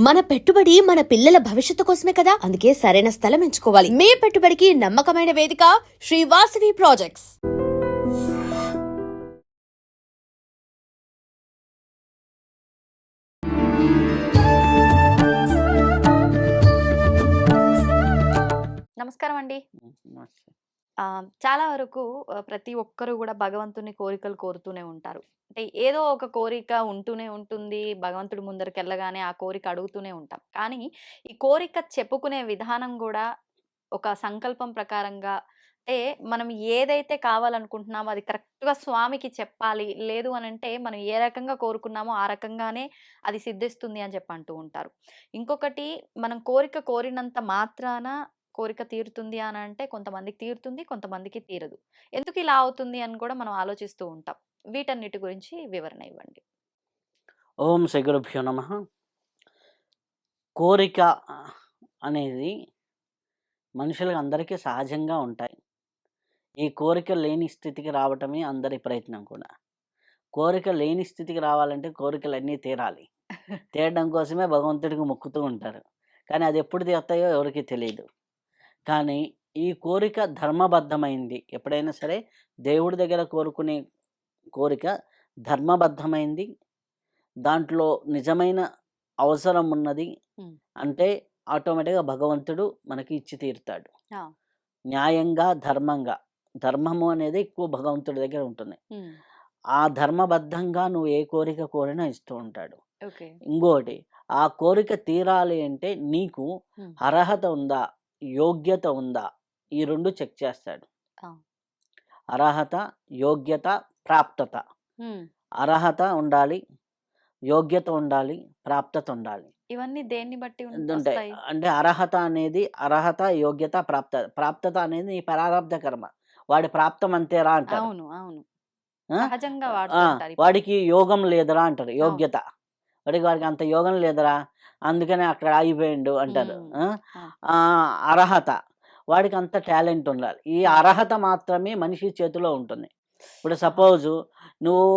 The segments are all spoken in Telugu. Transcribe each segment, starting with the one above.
మన పెట్టుబడి మన పిల్లల భవిష్యత్తు కోసమే కదా? అందుకే సరైన స్థలం ఎంచుకోవాలి. మీ పెట్టుబడికి నమ్మకమైన వేదిక శ్రీ వాసవి ప్రాజెక్ట్స్. నమస్కారం అండి. ఆ, చాలా వరకు ఆ, ప్రతి ఒక్కరు కూడా భగవంతుని కోరికలు కోరుతూనే ఉంటారు. అంటే ఏదో ఒక కోరిక ఉంటూనే ఉంటుంది భగవంతుడి ముందరికి వెళ్ళగానే ఆ కోరిక అడుగుతూనే ఉంటాం. కానీ ఈ కోరిక చెప్పుకునే విధానం కూడా ఒక సంకల్పం ప్రకారంగా అంటే మనం ఏదైతే కావాలనుకుంటున్నామో అది కరెక్ట్గా స్వామికి చెప్పాలి లేదు అని అంటే మనం ఏ రకంగా కోరుకున్నామో ఆ రకంగానే అది సిద్ధిస్తుంది అని చెప్పి అంటూ ఉంటారు. ఇంకొకటి మనం కోరిక కోరినంత మాత్రాన కోరిక తీరుతుంది అని అంటే కొంతమందికి తీరుతుంది కొంతమందికి తీరదు. ఎందుకు ఇలా అవుతుంది అని కూడా మనం ఆలోచిస్తూ ఉంటాం. వీటన్నిటి గురించి వివరణ ఇవ్వండి. ఓం శ్రీ గురుభ్యో నమ. కోరిక అనేది మనుషులకు అందరికీ సహజంగా ఉంటాయి. ఈ కోరిక లేని స్థితికి రావటమే అందరి ప్రయత్నం కూడా. కోరిక లేని స్థితికి రావాలంటే కోరికలన్నీ తీరాలి. తీరడం కోసమే భగవంతుడికి మొక్కుతూ ఉంటారు. కానీ అది ఎప్పుడు తీరుతాయో ఎవరికి తెలియదు కానీ ఈ కోరిక ధర్మబద్ధమైంది. ఎప్పుడైనా సరే దేవుడి దగ్గర కోరుకునే కోరిక ధర్మబద్ధమైంది. దాంట్లో నిజమైన అవసరం ఉన్నది. అంటే ఆటోమేటిక్గా భగవంతుడు మనకి ఇచ్చి తీరుతాడు. న్యాయంగా ధర్మంగా. ధర్మము అనేది ఎక్కువ భగవంతుడి దగ్గర ఉంటుంది. ఆ ధర్మబద్ధంగా నువ్వు ఏ కోరిక కోరినా ఇస్తూ ఉంటాడు. ఇంకోటి ఆ కోరిక తీరాలి అంటే నీకు అర్హత ఉందా? యోగ్యత ఉందా? ఈ రెండు చెక్ చేస్తాడు. అర్హత యోగ్యత ప్రాప్తత. అర్హత ఉండాలి యోగ్యత ఉండాలి ప్రాప్తత ఉండాలి. ఇవన్నీ దేన్ని బట్టి ఉంటాయి అంటే అర్హత అనేది అర్హత యోగ్యత ప్రాప్త ప్రాప్తత అనేది నీ కర్మ. వాడి ప్రాప్తం అంతేరా అంటారు. అవును అవును. వాడికి యోగం లేదురా అంటారు యోగ్యత. వాడికి వాడికి అంత యోగం లేదురా? అందుకనే అక్కడ ఆగిపోయిండు అంటారు. అర్హత. వాడికి అంత టాలెంట్ ఉండాలి. ఈ అర్హత మాత్రమే మనిషి చేతిలో ఉంటుంది. ఇప్పుడు సపోజు నువ్వు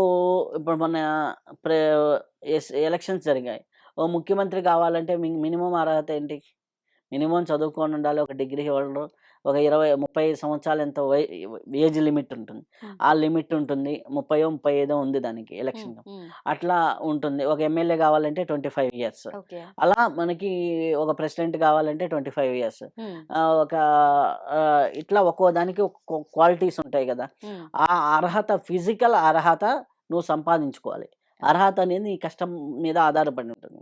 ఇప్పుడు మన ఎలక్షన్స్ జరిగాయి. ఓ ముఖ్యమంత్రి కావాలంటే మినిమం అర్హత ఏంటి? మినిమం చదువుకొని ఉండాలి ఒక డిగ్రీ హోల్డర్. ఒక ఇరవై ముప్పై ఐదు సంవత్సరాలు ఎంత ఏజ్ లిమిట్ ఉంటుంది. ఆ లిమిట్ ఉంటుంది. ముప్పయో ముప్పై ఐదో ఉంది దానికి ఎలక్షన్. అట్లా ఉంటుంది. ఒక ఎమ్మెల్యే కావాలంటే ట్వంటీ ఫైవ్ ఇయర్స్. అలా మనకి ఒక ప్రెసిడెంట్ కావాలంటే ట్వంటీ ఫైవ్ ఇయర్స్. ఒక ఇట్లా ఒక్కో దానికి క్వాలిటీస్ ఉంటాయి కదా. ఆ అర్హత ఫిజికల్ అర్హత నువ్వు సంపాదించుకోవాలి. అర్హత అనేది నీ కష్టం మీద ఆధారపడి ఉంటుంది.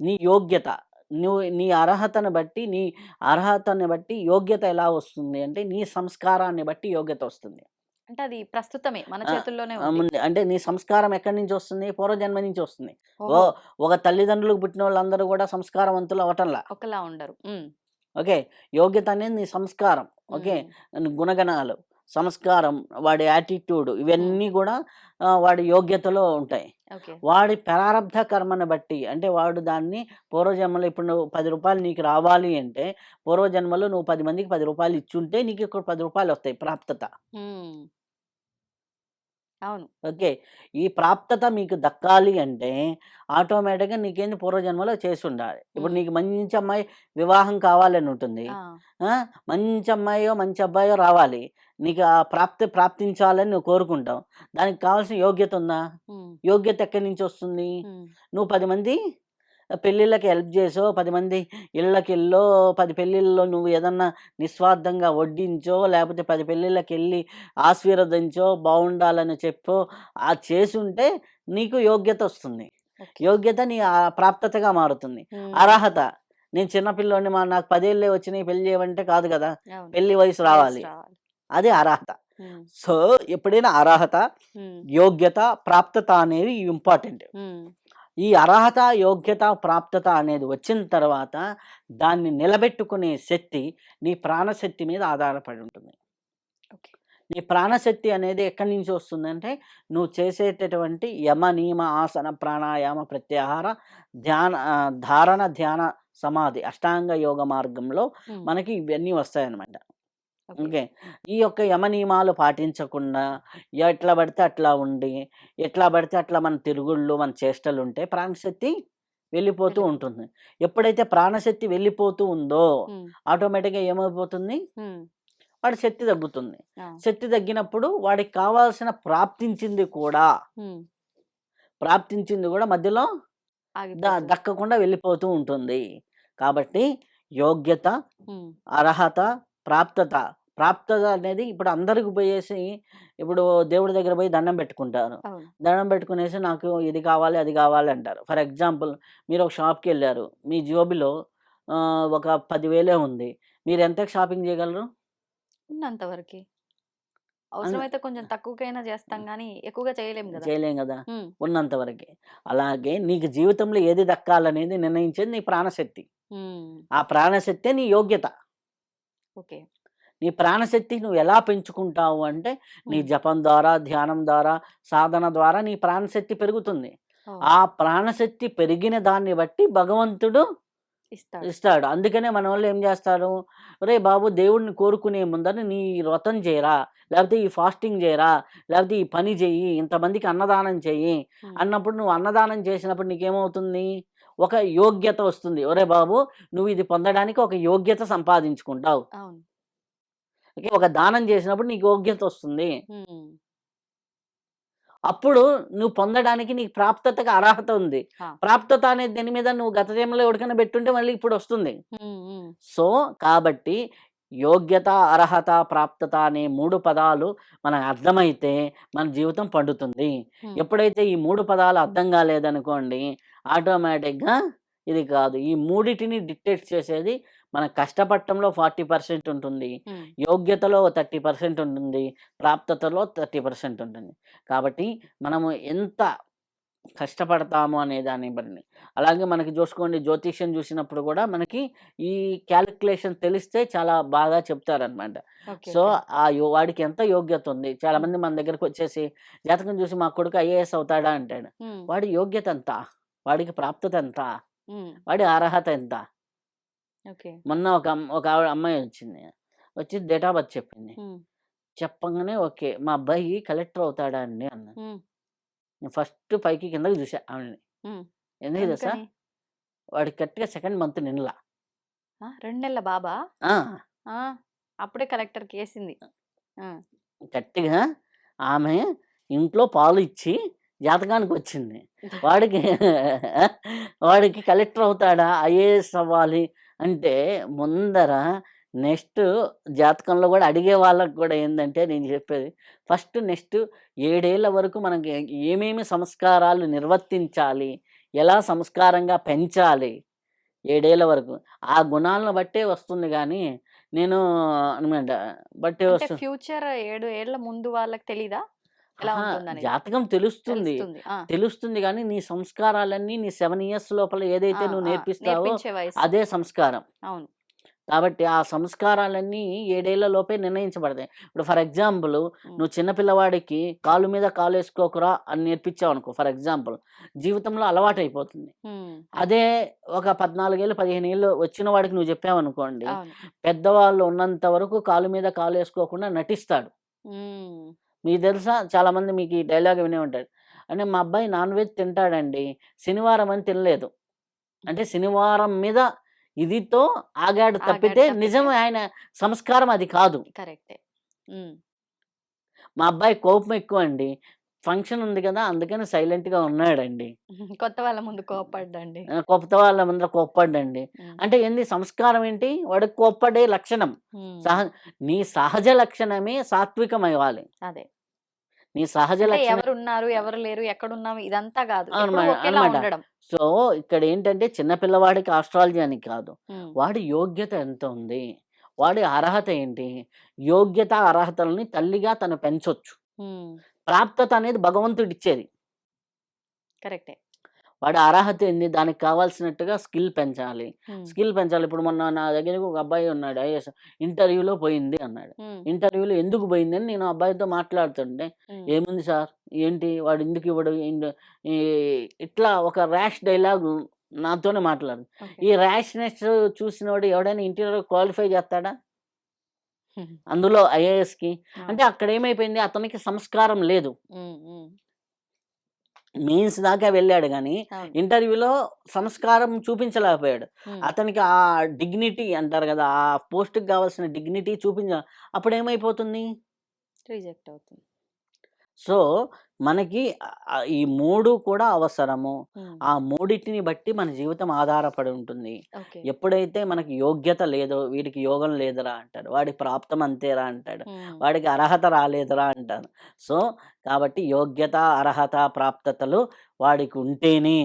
నీ యోగ్యత. నువ్వు నీ అర్హతను బట్టి నీ అర్హతని బట్టి యోగ్యత ఎలా వస్తుంది? అంటే నీ సంస్కారాన్ని బట్టి యోగ్యత వస్తుంది. అంటే అది ప్రస్తుతమే మన చేతుల్లోనే ఉంది. అంటే నీ సంస్కారం ఎక్కడి నుంచి వస్తుంది? పూర్వజన్మ నుంచి వస్తుంది. ఓ ఒక తల్లిదండ్రులకు పుట్టిన వాళ్ళందరూ కూడా సంస్కారవంతులు అవటంలా? ఒకలా ఉండరు. ఓకే. యోగ్యత అనేది నీ సంస్కారం. ఓకే. గుణగణాలు. సంస్కారం వాడి యాటిట్యూడ్ ఇవన్నీ కూడా వాడి యోగ్యతలో ఉంటాయి. వాడి ప్రారంధ కర్మను బట్టి అంటే వాడు దాన్ని పూర్వజన్మలో ఇప్పుడు నువ్వు పది రూపాయలు నీకు రావాలి అంటే పూర్వజన్మలో నువ్వు పది మందికి పది రూపాయలు ఇచ్చుంటే నీకు ఇక్కడ పది రూపాయలు వస్తాయి ప్రాప్తత. అవును. ఓకే. ఈ ప్రాప్తత మీకు దక్కాలి అంటే ఆటోమేటిక్గా నీకేంది పూర్వజన్మలో చేసి ఉండాలి ఇప్పుడు. నీకు మంచి అమ్మాయి వివాహం కావాలని ఉంటుంది. ఆ, ఆ, మంచి అమ్మాయో మంచి అబ్బాయో రావాలి. నీకు ఆ ప్రాప్తి ప్రాప్తించాలని నువ్వు కోరుకుంటావు. దానికి కావాల్సిన యోగ్యత ఉందా? ఉమ్, యోగ్యత ఎక్కడి నుంచి వస్తుంది? ఉమ్, నువ్వు పది మంది పెళ్ళిళ్ళకి హెల్ప్ చేసో పది మంది ఇళ్ళకి వెళ్ళో పది పెళ్ళిళ్ళలో నువ్వు ఏదన్నా నిస్వార్థంగా వడ్డించో లేకపోతే పది పెళ్ళిళ్ళకి వెళ్ళి ఆశీర్వదించో బాగుండాలని చెప్పో ఆ చేసి ఉంటే నీకు యోగ్యత వస్తుంది. యోగ్యత నీ ప్రాప్తతగా మారుతుంది. అర్హత. నేను చిన్నపిల్లోని మా నాకు పదేళ్ళే వచ్చినాయి పెళ్ళి చేయమంటే కాదు కదా. పెళ్ళి వయసు రావాలి. అదే అర్హత. సో ఎప్పుడైనా అర్హత యోగ్యత ప్రాప్తత అనేవి ఇంపార్టెంట్. ఈ అర్హత యోగ్యత ప్రాప్తత అనేది వచ్చిన తర్వాత దాన్ని నిలబెట్టుకునే శక్తి నీ ప్రాణశక్తి మీద ఆధారపడి ఉంటుంది. ఓకే. నీ ప్రాణశక్తి అనేది ఎక్కడి నుంచి వస్తుందంటే నువ్వు చేసేటటువంటి యమ నియమ ఆసన ప్రాణాయామ ప్రత్యాహార ధ్యాన ధారణ ధ్యాన సమాధి అష్టాంగ యోగ మార్గంలో మనకి ఇవన్నీ వస్తాయన్నమాట. ఓకే. ఈ యొక్క యమ నియమాలు పాటించకుండా ఎట్లా పడితే అట్లా ఉండి ఎట్లా పడితే అట్లా మన తిరుగుళ్ళు మన చేష్టలు ఉంటే ప్రాణశక్తి వెళ్ళిపోతూ. ఉంటుంది. ఎప్పుడైతే ప్రాణశక్తి వెళ్ళిపోతూ ఉందో ఆటోమేటిక్గా ఏమైపోతుంది? వాడి శక్తి తగ్గుతుంది. శక్తి తగ్గినప్పుడు వాడికి కావాల్సిన ప్రాప్తించింది కూడా ప్రాప్తించింది కూడా మధ్యలో. దక్కకుండా వెళ్ళిపోతూ ఉంటుంది. కాబట్టి యోగ్యత అర్హత ప్రాప్తత ప్రాప్తత అనేది ఇప్పుడు అందరికి పోయేసి ఇప్పుడు దేవుడి దగ్గర పోయి దండం పెట్టుకుంటారు. దండం పెట్టుకునేసి నాకు ఇది కావాలి అది కావాలి అంటారు. ఫర్ ఎగ్జాంపుల్ మీరు ఒక షాప్కి వెళ్ళారు. మీ జోబిలో ఒక పదివేలే ఉంది. మీరు ఎంత షాపింగ్ చేయగలరు? ఉన్నంత వరకు. అవసరమైతే కొంచెం తక్కువకైనా చేస్తాం కానీ ఎక్కువగా చేయలేం కదా. చేయలేం కదా. ఉన్నంత వరకే. అలాగే నీకు జీవితంలో ఏది దక్కాలనేది నిర్ణయించేది నీ ప్రాణశక్తి. ఆ ప్రాణశక్తే నీ యోగ్యత. ఓకే. నీ ప్రాణశక్తి నువ్వు ఎలా పెంచుకుంటావు అంటే నీ జపం ద్వారా ధ్యానం ద్వారా సాధన ద్వారా నీ ప్రాణశక్తి పెరుగుతుంది. ఆ ప్రాణశక్తి పెరిగిన దాన్ని బట్టి భగవంతుడు ఇస్తాడు. ఇస్తాడు. అందుకనే మన వాళ్ళు ఏం చేస్తారు? రే బాబు దేవుడిని కోరుకునే ముందర నీ వ్రతం చేయరా? లేకపోతే ఈ ఫాస్టింగ్ చేయరా? లేకపోతే ఈ పని చెయ్యి ఇంతమందికి అన్నదానం చెయ్యి అన్నప్పుడు నువ్వు అన్నదానం చేసినప్పుడు నీకేమవుతుంది? ఒక యోగ్యత వస్తుంది. ఒరే బాబు నువ్వు ఇది పొందడానికి ఒక యోగ్యత సంపాదించుకుంటావు. ఒక దానం చేసినప్పుడు నీకు యోగ్యత వస్తుంది. అప్పుడు నువ్వు పొందడానికి నీకు ప్రాప్తతకు అర్హత ఉంది. ప్రాప్తత అనే దాని మీద? నువ్వు గత జన్మలో ఎవరికైనా పెట్టుంటే మళ్ళీ ఇప్పుడు వస్తుంది. సో కాబట్టి యోగ్యత అర్హత ప్రాప్తత అనే మూడు పదాలు మనకు అర్థమైతే మన జీవితం పండుతుంది. ఎప్పుడైతే ఈ మూడు పదాలు అర్థం కాలేదనుకోండి ఆటోమేటిక్గా ఇది కాదు. ఈ మూడిటిని డిక్టేట్ చేసేది మన కష్టపడటంలో ఫార్టీ పర్సెంట్ ఉంటుంది. యోగ్యతలో థర్టీ పర్సెంట్ ఉంటుంది. ప్రాప్తతలో థర్టీ పర్సెంట్ ఉంటుంది. కాబట్టి మనము ఎంత కష్టపడతాము అనే దాన్ని బట్టి అలాగే మనకి చూసుకోండి జ్యోతిష్యం చూసినప్పుడు కూడా మనకి ఈ క్యాలిక్యులేషన్ తెలిస్తే చాలా బాగా చెప్తారనమాట సో ఆ యో వాడికి ఎంత యోగ్యత ఉంది? చాలా మంది మన దగ్గరకు వచ్చేసి జాతకం చూసి మా కొడుకు ఐఏఎస్ అవుతాడా? అంటాడు. వాడి యోగ్యత ఎంత? వాడికి ప్రాప్తత ఎంత? వాడి అర్హత ఎంత? ఓకే. మొన్న ఒక అమ్- ఒక ఆవిడ అమ్మాయి వచ్చింది. వచ్చి డేట్ ఆఫ్ బర్త్ చెప్పింది. ఉమ్, చెప్పగానే ఓకే మా అబ్బాయి కలెక్టర్ అవుతాడా అండి అన్న ఉమ్, నేను ఫస్ట్ పైకి కిందకి చూసా ఆవిడని. ఉమ్. ఎందుకు తెలుసా? ఎందుకని వాడికి కరెక్ట్గా సెకండ్ మంత్ నిన్నలా. ఆ, రెండు నెలల బాబా? ఆ, ఆ, అప్పుడే కలెక్టర్ కేసింది. ఆ, గట్టిగా ఆమె ఇంట్లో పాలు ఇచ్చి జాతకానికి వచ్చింది. వాడికి వాడికి కలెక్టర్ అవుతాడా? ఐఏఎస్ అవ్వాలి. అంటే ముందర నెక్స్ట్ జాతకంలో కూడా అడిగే వాళ్ళకి కూడా ఏంటంటే నేను చెప్పేది ఫస్ట్ నెక్స్ట్ ఏడేళ్ళ వరకు మనకి ఏమేమి సంస్కారాలు నిర్వర్తించాలి ఎలా సంస్కారంగా పెంచాలి ఏడేళ్ళ వరకు. ఆ గుణాలను బట్టే వస్తుంది కానీ నేను బట్టే వస్తుంది ఫ్యూచర్ ఏడు ఏళ్ళ ముందు వాళ్ళకి తెలీదా? జాతకం తెలుస్తుంది. తెలుస్తుంది. కానీ నీ సంస్కారాలన్నీ నీ సెవెన్ ఇయర్స్ లోపల ఏదైతే నువ్వు నేర్పిస్తావో అదే సంస్కారం. అవును. కాబట్టి ఆ సంస్కారాలన్నీ ఏడేళ్ళ లోపే నిర్ణయించబడతాయి. ఇప్పుడు ఫర్ ఎగ్జాంపుల్ నువ్వు చిన్న పిల్లవాడికి కాలు మీద కాలు వేసుకోకురా అని నేర్పించావు అనుకో ఫర్ ఎగ్జాంపుల్ జీవితంలో అలవాటు అయిపోతుంది అదే ఒక పద్నాలుగేళ్ళు పదిహేను ఏళ్ళు వచ్చిన వాడికి నువ్వు చెప్పావనుకోండి అవును. పెద్దవాళ్ళు ఉన్నంత వరకు కాలు మీద కాలు వేసుకోకుండా నటిస్తాడు. మీకు తెలుసా? చాలా మంది మీకు ఈ డైలాగ్ వినే ఉంటారు. అంటే మా అబ్బాయి నాన్ వెజ్ తింటాడండి శనివారం అని తినలేదు. అంటే శనివారం మీద ఇదితో ఆగాడు తప్పితే నిజం ఆయన సంస్కారం అది కాదు. కరెక్టే. మా అబ్బాయి కోపం ఎక్కువ అండి ఫంక్షన్ ఉంది కదా! అందుకని silent గా ఉన్నాడండి. కొత్త వాళ్ళ ముందు కోపడ్డండి ఆ, కొత్త వాళ్ళ ముందర కోప్పడ్డండి. అంటే ఏంది? సంస్కారం ఏంటి? వాడికి కోప్పడే లక్షణం. నీ సహజ లక్షణమే సాత్వికం అవ్వాలి అదే. నీ సహజ లక్షణం ఎవరు ఉన్నారు ఎవరు లేరు ఎక్కడున్నాం ఇదంతా కాదు. ఉండడం. సో ఇక్కడ ఏంటంటే చిన్న పిల్లవాడికి ఆస్ట్రాలజీ అని కాదు. వాడి యోగ్యత ఎంత ఉంది? వాడి అర్హత ఏంటి? యోగ్యత అర్హతలని తల్లిగా తను పెంచొచ్చు. ప్రాప్తత అనేది భగవంతుడు ఇచ్చేది కరెక్టే. వాడి అర్హత ఏంది? దానికి కావాల్సినట్టుగా స్కిల్ పెంచాలి. స్కిల్ పెంచాలి. ఇప్పుడు మొన్న నా దగ్గరికి ఒక అబ్బాయి ఉన్నాడు ఐఎస్ ఇంటర్వ్యూలో పోయింది అన్నాడు. ఇంటర్వ్యూలో ఎందుకు పోయిందని నేను ఆ అబ్బాయితో మాట్లాడుతుంటే ఏముంది సార్? ఏంటి? వాడు ఎందుకు ఇవ్వడు? ఇట్లా ఒక ర్యాష్ డైలాగ్ నాతోనే మాట్లాడు. ఈ ర్యాష్నెస్ చూసినవాడు ఎవడైనా ఇంటర్వ్యూ క్వాలిఫై చేస్తాడా? అందులో ఐఏఎస్కి ఆ, అంటే అక్కడ ఏమైపోయింది అతనికి సంస్కారం లేదు. మెయిన్స్ దాకా వెళ్ళాడు కానీ ఇంటర్వ్యూలో సంస్కారం చూపించలేకపోయాడు. అతనికి ఆ డిగ్నిటీ అంటారు కదా ఆ పోస్ట్కి కావాల్సిన డిగ్నిటీ చూపించ అప్పుడు ఏమైపోతుంది రిజెక్ట్ అవుతుంది. సో మనకి ఈ మూడు కూడా అవసరము. ఆ మూడిటిని బట్టి మన జీవితం ఆధారపడి ఉంటుంది. ఎప్పుడైతే మనకి యోగ్యత లేదో వీడికి యోగం లేదురా అంటాడు వాడి ప్రాప్తం అంతేరా అంటాడు వాడికి అర్హత రాలేదురా అంటారు. సో కాబట్టి యోగ్యత అర్హత ప్రాప్తతలు వాడికి ఉంటేనే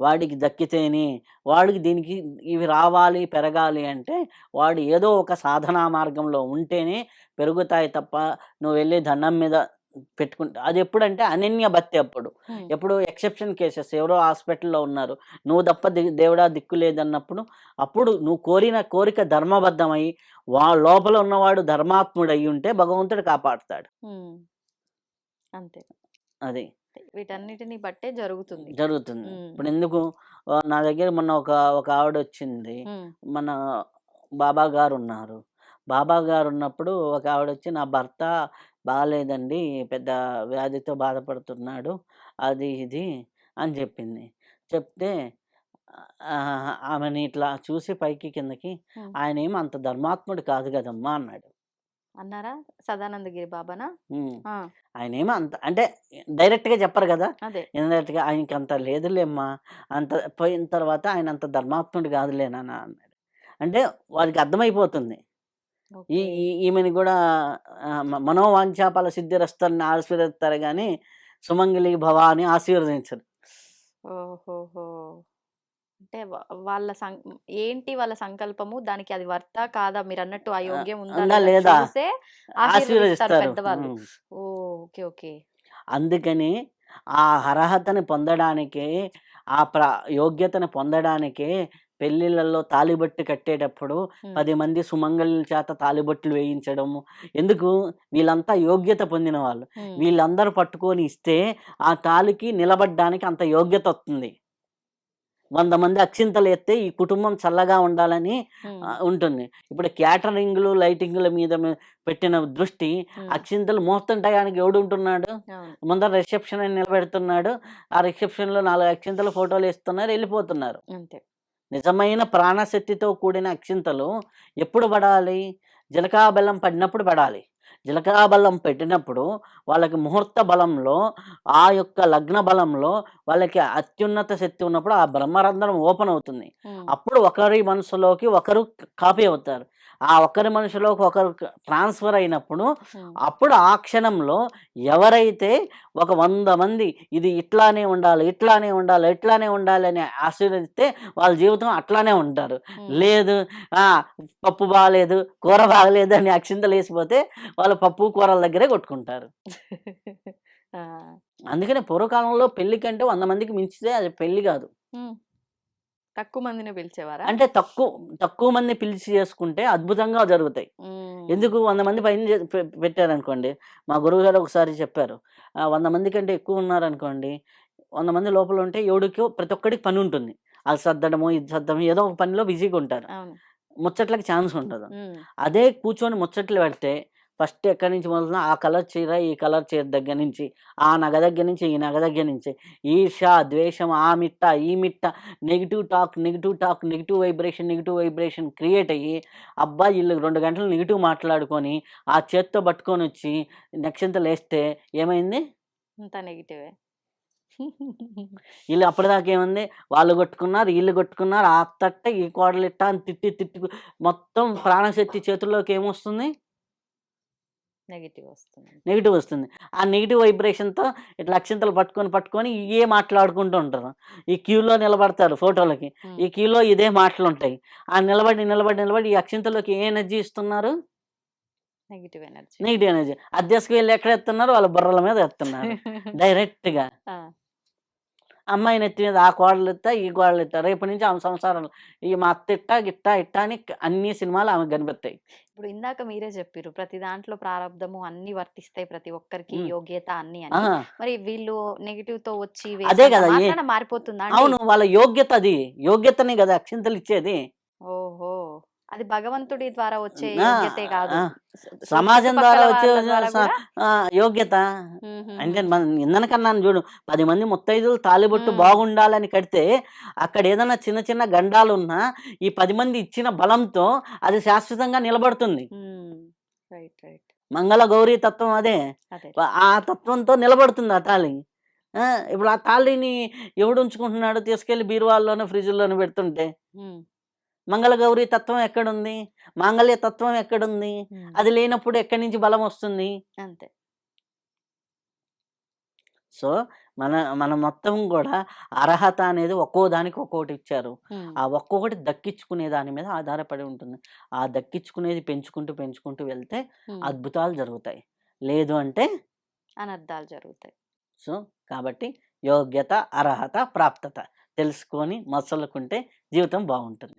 వాడికి దక్కితేనే వాడికి దీనికి ఇవి రావాలి పెరగాలి అంటే వాడు ఏదో ఒక సాధనా మార్గంలో ఉంటేనే పెరుగుతాయి తప్ప నువ్వు వెళ్ళి దండం మీద పెట్టుకుంటా అది ఎప్పుడంటే అనన్య భక్తి అప్పుడు. ఎప్పుడు ఎక్సెప్షన్ కేసెస్ ఎవరో హాస్పిటల్లో ఉన్నారు. నువ్వు తప్ప ది- దేవుడా దిక్కు లేదన్నప్పుడు అప్పుడు నువ్వు కోరిన కోరిక ధర్మబద్ధమై వా లోపల ఉన్నవాడు ధర్మాత్ముడు అయి ఉంటే భగవంతుడు కాపాడుతాడు. అంతే. అది. వీటన్నిటిని బట్టే జరుగుతుంది. జరుగుతుంది. ఇప్పుడు ఎందుకు నా దగ్గర మొన్న ఒక ఒక ఆవిడ వచ్చింది మన బాబా గారు ఉన్నారు. బాబా గారు ఉన్నప్పుడు ఒక ఆవిడ వచ్చి నా భర్త బాగాలేదండి పెద్ద వ్యాధితో బాధపడుతున్నాడు. అది ఇది అని చెప్పింది. చెప్తే ఆ, ఆమెని ఇట్లా చూసి పైకి కిందకి. ఆయన ఏం అంత ధర్మాత్ముడు కాదు కదమ్మా అన్నాడు. అన్నారా? సదానందగిరి బాబానా. ఆ, ఆయన ఏమో అంత అంటే డైరెక్ట్గా చెప్పరు కదా! అదే. ఇండైరెక్ట్గా ఆయనకి అంత లేదులేమ్మా. అంత పోయిన తర్వాత ఆయన అంత ధర్మాత్ముడు కాదులేనా అన్నాడు. అంటే వారికి అర్థమైపోతుంది. ఈ ఓకే. ఈ- ఈమెని కూడా ఆ, మ- మనోవాంఛాపల సిద్ధిరస్తారని ఆశీర్వదిస్తారు కానీ సుమంగళి భవ అని ఆశీర్వదించరు. ఓహోహో! అంటే వా- వాళ్ళ సం ఏంటి వాళ్ళ సంకల్పము? దానికి అది వర్తా కాదా? మీరు అన్నట్టు ఆ యోగ్యం ఉందా? ఉందా లేదా లేదా? చూసే ఆశీర్వదిస్తారు ఆశీర్వదిస్తారు. పెద్దవాళ్ళు. ఉమ్. ఓ ఓకే ఓకే. అందుకని ఆ అర్హతని పొందడానికి ఆ ప్ర యోగ్యతను పొందడానికి పెళ్ళిళ్ళల్లో తాలిబొట్టు కట్టేటప్పుడు పది మంది సుమంగళుల చేత తాలిబొట్లు వేయించడము. ఎందుకు? వీళ్ళంతా యోగ్యత పొందిన వాళ్ళు. వీళ్ళందరూ పట్టుకొని ఇస్తే ఆ తాలికి నిలబడ్డానికి అంత యోగ్యత వస్తుంది. వంద మంది అక్షింతలు ఎత్తే ఈ కుటుంబం చల్లగా ఉండాలని ఉంటుంది. ఇప్పుడు క్యాటరింగ్లు లైటింగ్ల మీద పెట్టిన దృష్టి అక్షింతలు మోస్తున్న టయానికి ఎవడు ఉంటున్నాడు? అవును. ముందర రిసెప్షన్ అని నిలబెడుతున్నాడు. ఆ రిసెప్షన్లో నాలుగు అక్షింతలు ఫోటోలు ఇస్తున్నారు వెళ్ళిపోతున్నారు. అంతే. నిజమైన ప్రాణశక్తితో కూడిన అక్షింతలు ఎప్పుడు పడాలి? జీలకా బెల్లం పడినప్పుడు పడాలి. జీలకర్ర బెల్లం పెట్టినప్పుడు వాళ్ళకి ముహూర్త బలంలో ఆ యొక్క లగ్న బలంలో వాళ్ళకి అత్యున్నత శక్తి ఉన్నప్పుడు ఆ బ్రహ్మరంధ్రం ఓపెన్ అవుతుంది. అప్పుడు ఒకరి మనసులోకి ఒకరు కాపీ అవుతారు. ఆ ఒకరి మనసులోకి ఒకరు ట్రాన్స్ఫర్ అయినప్పుడు అప్పుడు ఆ క్షణంలో ఎవరైతే ఒక వంద మంది ఇది ఇట్లానే ఉండాలి ఇట్లానే ఉండాలి ఇట్లానే ఉండాలి అని ఆశీర్వదిస్తే వాళ్ళ జీవితం అట్లానే ఉంటారు. లేదు పప్పు బాగాలేదు కూర బాగలేదు అని అక్షింతలు వేసిపోతే వాళ్ళు పప్పు కూరల దగ్గరే కొట్టుకుంటారు. అందుకని పూర్వకాలంలో పెళ్ళి కంటే వంద మందికి మించితే అది పెళ్ళి కాదు. తక్కువ మందిని పిలిచేవారా? అంటే తక్కువ తక్కువ మంది పిలిచి చేసుకుంటే అద్భుతంగా జరుగుతాయి. ఎందుకు? వంద మంది పైన పెట్టారనుకోండి మా గురువు గారు ఒకసారి చెప్పారు వంద మంది కంటే ఎక్కువ ఉన్నారనుకోండి వంద మంది లోపల ఉంటే ఎవడికో ప్రతి ఒక్కడికి పని ఉంటుంది. అది సర్దడము ఇది సర్దడము ఏదో ఒక పనిలో బిజీగా ఉంటారు. ముచ్చట్లకి ఛాన్స్ ఉండదు. అదే కూర్చొని ముచ్చట్లు పెడితే ఫస్ట్ ఎక్కడి నుంచి మొదలున ఆ కలర్ చీర ఈ కలర్ చీర దగ్గర నుంచి ఆ నగ దగ్గర నుంచి ఈ నగ దగ్గర నుంచి. ఈర్ష ద్వేషం ఆ మిట్ట ఈ మిట్ట negative talk negative talk negative vibration negative vibration create అయ్యి అబ్బాయి వీళ్ళు రెండు గంటలు నెగిటివ్ మాట్లాడుకొని ఆ చేత్తో పట్టుకొని వచ్చి నక్షంతలు వేస్తే ఏమైంది? అంతా నెగిటివే. వీళ్ళు అప్పటిదాకా ఏముంది? వాళ్ళు కొట్టుకున్నారు వీళ్ళు కొట్టుకున్నారు ఆ తట్ట ఈ కోడలు ఇట్ట అని తిట్టి తిట్టి మొత్తం ప్రాణశక్తి చేతుల్లోకి ఏమొస్తుంది? నెగిటివ్ వస్తుంది. నెగిటివ్ వస్తుంది. ఆ నెగిటివ్ వైబ్రేషన్తో ఇట్లా అక్షింతలు పట్టుకొని పట్టుకొని ఇవే మాట్లాడుకుంటూ ఉంటారు. ఈ క్యూలో నిలబడతారు ఫోటోలకి. ఈ క్యూలో ఇదే మాటలు ఉంటాయి ఆ నిలబడి నిలబడి నిలబడి ఈ అక్షింతలోకి ఏ ఎనర్జీ ఇస్తున్నారు? Negative energy. Negative energy. అద్దెసుకు వెళ్ళి ఎక్కడ ఎత్తున్నారు? వాళ్ళ బుర్రల మీద ఎత్తున్నారు. డైరెక్ట్గా. ఆ, అమ్మాయిని ఎత్తి మీద ఆ కోడలు ఎత్తా ఈ కోడలు ఎత్తా. రేపటి నుంచి ఆమె సంసారం ఈ మా అత్త ఇట్టా గిట్టా ఇట్టా అని అన్ని సినిమాలు ఆమె కనిపిస్తాయి. ఇప్పుడు ఇందాక మీరే చెప్పారు ప్రతి దాంట్లో ప్రారంధము అన్ని వర్తిస్తాయి ప్రతి ఒక్కరికి. యోగ్యత అన్ని అని. మరి వీళ్ళు నెగిటివ్తో వచ్చి అదే కదా, మారిపోతుందా? అవును వాళ్ళ యోగ్యత అది. యోగ్యతని కదా! అక్షింతలు ఇచ్చేది. ఓహో! అది భగవంతుడి ద్వారా వచ్చే యోగ్యతే కాదు. సమాజం ద్వారా వచ్చే యోగ్యత. అంటే మన ఇందనకన్నాను చూడు పది మంది ముత్తైదులు తాలిబొట్టు. బాగుండాలని కడితే అక్కడ ఏదైనా చిన్న చిన్న గండాలు ఉన్నా ఈ పది మంది ఇచ్చిన బలంతో అది శాశ్వతంగా నిలబడుతుంది. మంగళ గౌరీ తత్వం అదే. ఆ తత్వంతో నిలబడుతుంది ఆ తాళి. ఆ, ఇప్పుడు ఆ తాళిని ఎవడు ఉంచుకుంటున్నాడు? తీసుకెళ్ళి బీరువాల్లోనూ ఫ్రిడ్జ్లోనూ పెడుతుంటే? మ్మ్. మంగళ గౌరీ తత్వం ఎక్కడుంది మాంగళ్య తత్వం ఎక్కడుంది. అది లేనప్పుడు ఎక్కడి నుంచి బలం వస్తుంది అంతే సో మన మన మొత్తం కూడా అర్హత అనేది ఒక్కో దానికి ఒక్కొక్కటి ఇచ్చారు. ఆ ఒక్కొక్కటి దక్కించుకునే దాని మీద ఆధారపడి ఉంటుంది ఆ దక్కించుకునేది పెంచుకుంటూ పెంచుకుంటూ వెళ్తే. అద్భుతాలు జరుగుతాయి లేదు అంటే అనర్థాలు జరుగుతాయి సో కాబట్టి యోగ్యత అర్హత ప్రాప్తత తెలుసుకొని మసలుకుంటే జీవితం బాగుంటుంది